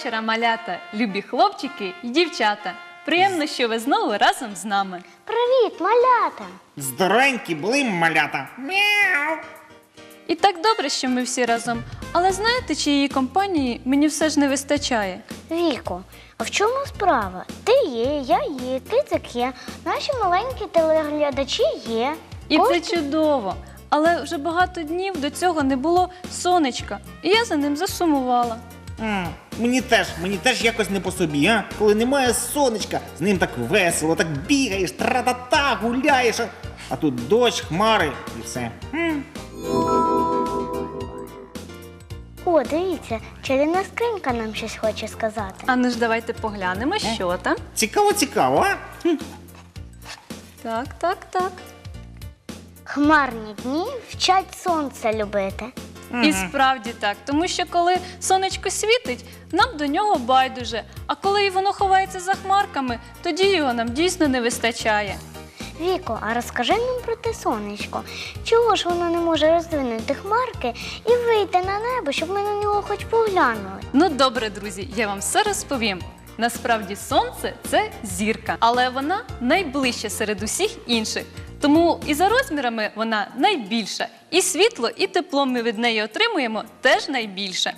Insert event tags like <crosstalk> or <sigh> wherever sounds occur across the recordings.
Вечора, малята, любі хлопчики і дівчата. Приємно, що ви знову разом з нами. Привіт, малята! Здоровенькі були малята. Мяу. І так добре, що ми всі разом. Але знаєте, чиєї компанії мені все ж не вистачає? Віко, а в чому справа? Ти є, я є, кицик є, наші маленькі телеглядачі є. І Кожен- це чудово. Але вже багато днів до цього не було сонечка, і я за ним засумувала. М, Мені теж, мені теж якось не по собі, а? Коли немає сонечка, з ним так весело, так бігаєш, тра-та-та, гуляєш. а- А тут дощ, хмари і все. М. О, дивіться, чарівна скринька нам щось хоче сказати. А ну ж давайте поглянемо, що там. Цікаво, цікаво, а? Хм. Так, так, так. Хмарні дні вчать сонце любити. І справді так, тому що коли сонечко світить, нам до нього байдуже. А коли воно ховається за хмарками, тоді його нам дійсно не вистачає. Віко, а розкажи нам про те сонечко. Чого ж воно не може роздвинути хмарки і вийти на небо, щоб ми на нього хоч поглянули? Ну добре, друзі, я вам все розповім. Насправді сонце це зірка, але вона найближча серед усіх інших. Тому і за розмірами вона найбільша, і світло, і тепло ми від неї отримуємо теж найбільше.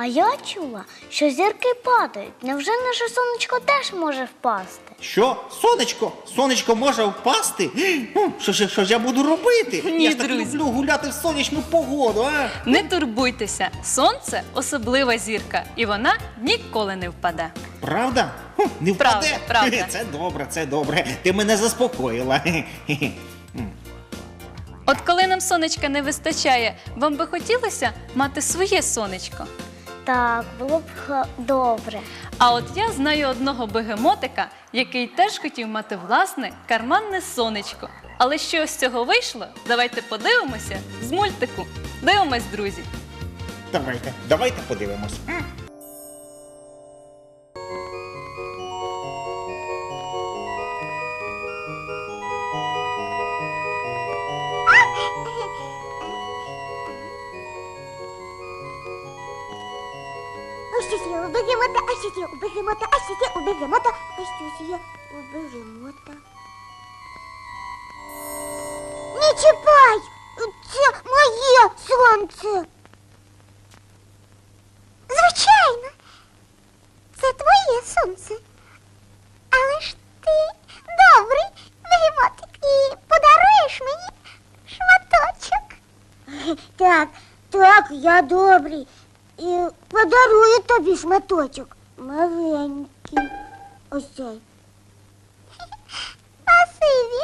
А я чула, що зірки падають. Невже наше сонечко теж може впасти? Що? Сонечко? Сонечко може впасти? М, Що, ж- що ж я буду робити? Ні, я ж так друзі. люблю гуляти в сонячну погоду, а? Не турбуйтеся, сонце особлива зірка, і вона ніколи не впаде. Правда? Хм, Не Правда, впаде? правда. <laughs> Це добре, це добре. Ти мене заспокоїла. Хе-хе. От коли нам сонечка не вистачає, вам би хотілося мати своє сонечко. Так, було б добре. А от я знаю одного бегемотика, який теж хотів мати власне карманне сонечко. Але що з цього вийшло? Давайте подивимося з мультику. Дивимось, друзі. Давайте, давайте подивимось. М. у бегемота, а щось є у бегемота, а щось є у бегемота, а є у бегемота. Не чіпай! Це моє сонце. Звичайно, це твоє сонце. Але ж ти добрий бегемотик і подаруєш мені шматочок. Так, так, я добрий. І подарую тобі шматочок. Маленький. Ось цей. Спасибі.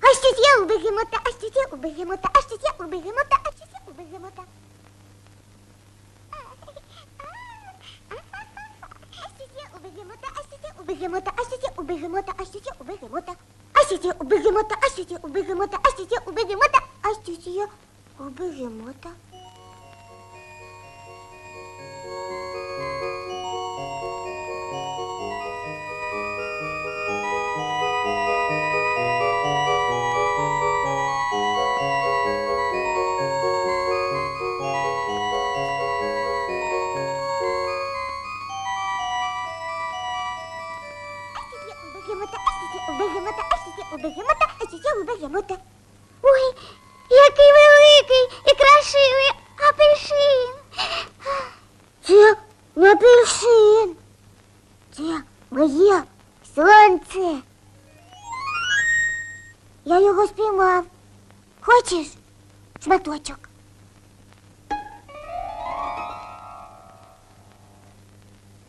А щось є у бегемота, а щось є у бегемота, а щось є у бегемота, а щось є у бегемота. А щось є у бегемота, а щось є у бегемота, а щось є у бегемота, а щось є у бегемота. А щось є у бегемота, а щось є у бегемота, а щось є у бегемота, Я його спіймав. Хочеш шматочок?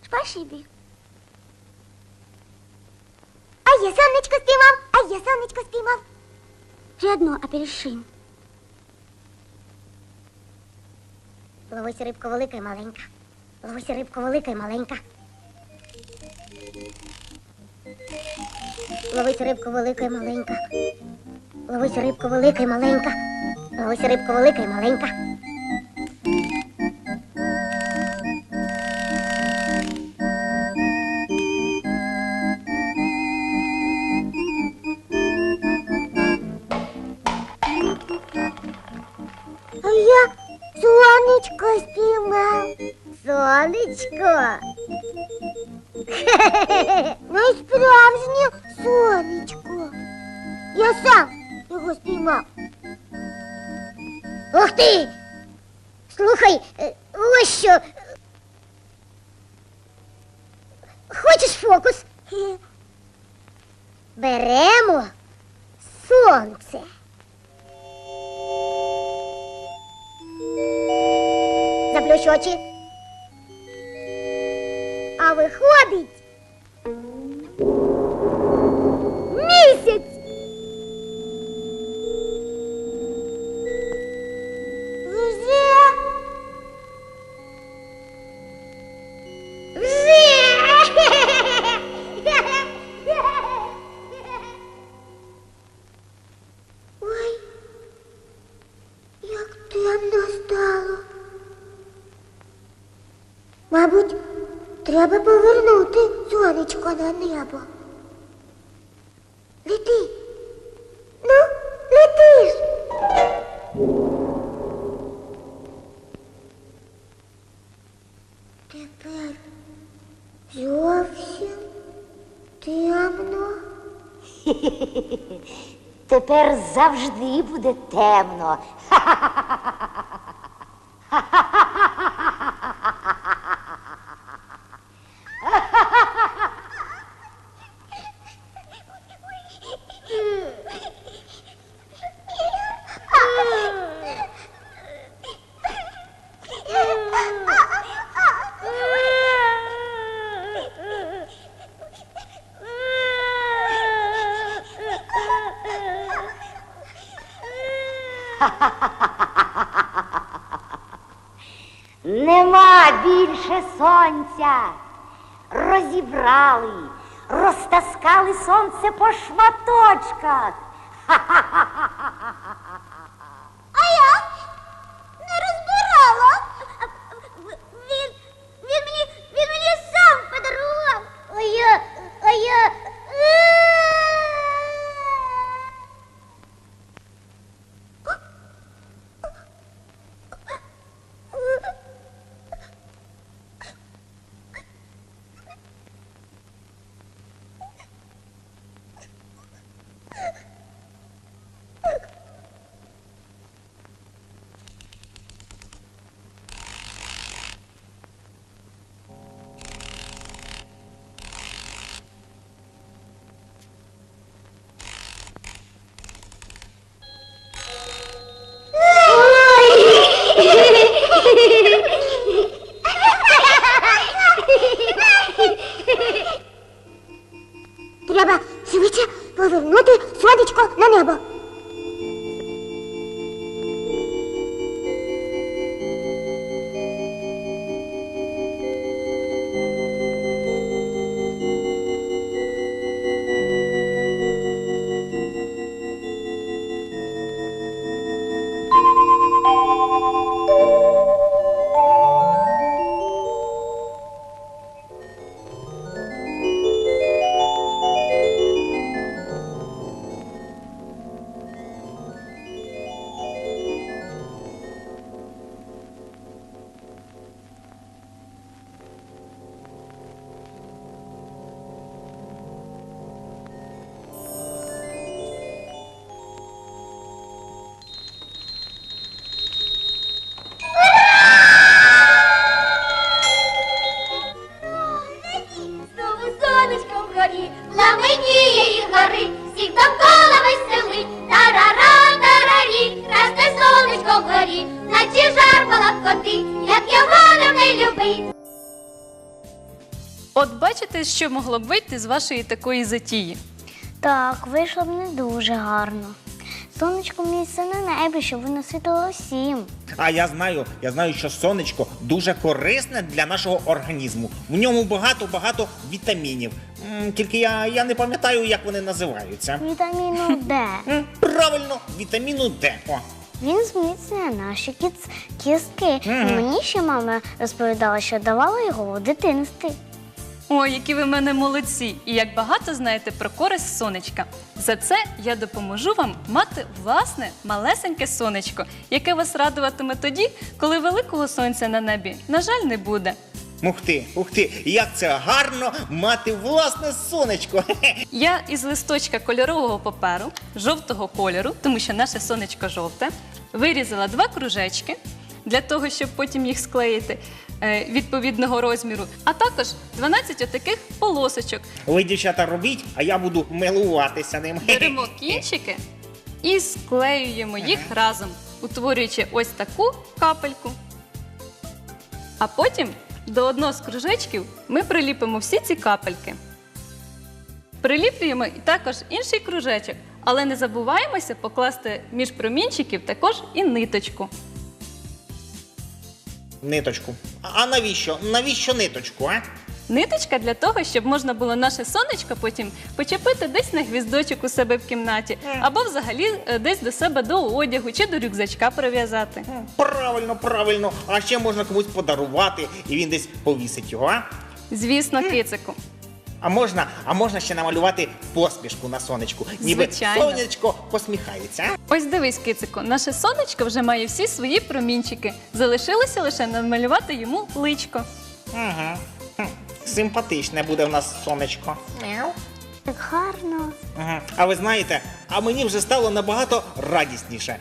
Спасибі. А я сонечко спіймав, а я сонечко спіймав. Ще одно апельсин. Ловись рибко велика і маленька. Ловись рибко велика і маленька. Ловись рибко велика і маленька. Ловись рибко велика і маленька. Ловись рибко велика і маленька. А я сонечко спіймав. Сонечко. Найсправжнє сонечко. Я сам його спіймав. Ух ти! Слухай, е, ось що. Хочеш фокус? Беремо сонце. Заплющ очі. А виходить сонечко на небо. Лети. Ну, лети ж. Тепер зовсім темно. <laughs> Тепер завжди буде темно. <laughs> <laughs> Нема більше сонця. Розібрали, розтаскали сонце по шматочках. <laughs> А що могло б вийти з вашої такої затії. Так, вийшло б не дуже гарно. Сонечко місце на небі, щоб воно світило всім. А я знаю, я знаю, що сонечко дуже корисне для нашого організму. В ньому багато-багато вітамінів. М, Тільки я, я не пам'ятаю, як вони називаються. Вітаміну Д. М, Правильно, вітаміну Д. О. Він зміцнює наші кіц... кістки. Мгм. Мені ще мама розповідала, що давала його у дитинстві. Ой, які ви в мене молодці! І як багато знаєте про користь сонечка. За це я допоможу вам мати власне малесеньке сонечко, яке вас радуватиме тоді, коли великого сонця на небі, на жаль, не буде. Ух ти, ух ти, як це гарно мати власне сонечко. <laughs> Я із листочка кольорового паперу, жовтого кольору, тому що наше сонечко жовте, вирізала два кружечки для того, щоб потім їх склеїти е, відповідного розміру, а також 12 отаких полосочок. Ви, дівчата, робіть, а я буду милуватися ним. Беремо кінчики і склеюємо їх разом, утворюючи ось таку капельку. А потім до одного з кружечків ми приліпимо всі ці капельки. Приліплюємо і також інший кружечок, але не забуваємося покласти між промінчиків також і ниточку. Ниточку. А навіщо? Навіщо ниточку, а? Ниточка для того, щоб можна було наше сонечко потім почепити десь на гвіздочок у себе в кімнаті, або взагалі е, десь до себе до одягу чи до рюкзачка прив'язати. Правильно, правильно. А ще можна комусь подарувати, і він десь повісить його, а? Звісно, кицику. А можна, а можна ще намалювати посмішку на сонечку. Ніби Звичайно. сонечко посміхається. Ось дивись, кицику, наше сонечко вже має всі свої промінчики. Залишилося лише намалювати йому личко. Ага. Хм, Симпатичне буде в нас сонечко. Так гарно. Ага. А ви знаєте, а мені вже стало набагато радісніше.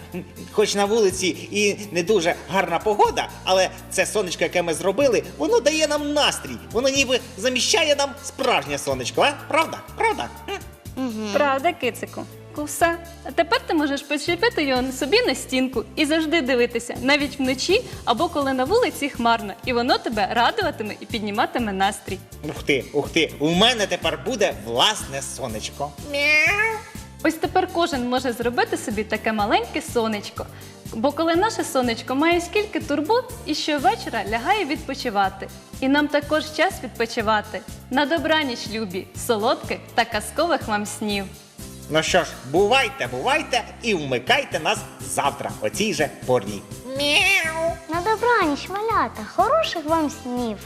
Хоч на вулиці і не дуже гарна погода, але це сонечко, яке ми зробили, воно дає нам настрій. Воно ніби заміщає нам справжнє сонечко, а? Правда? Правда? Правда, кицику? Все. А тепер ти можеш почепити його собі на стінку і завжди дивитися, навіть вночі або коли на вулиці хмарно, і воно тебе радуватиме і підніматиме настрій. Ух ти, ух ти, у мене тепер буде власне сонечко. Ось тепер кожен може зробити собі таке маленьке сонечко. Бо коли наше сонечко має скільки турбот і щовечора лягає відпочивати. І нам також час відпочивати. На добраніч, любі, солодких та казкових вам снів. Ну що ж, бувайте, бувайте і вмикайте нас завтра, о цій же порі. На добраніч, малята, хороших вам снів.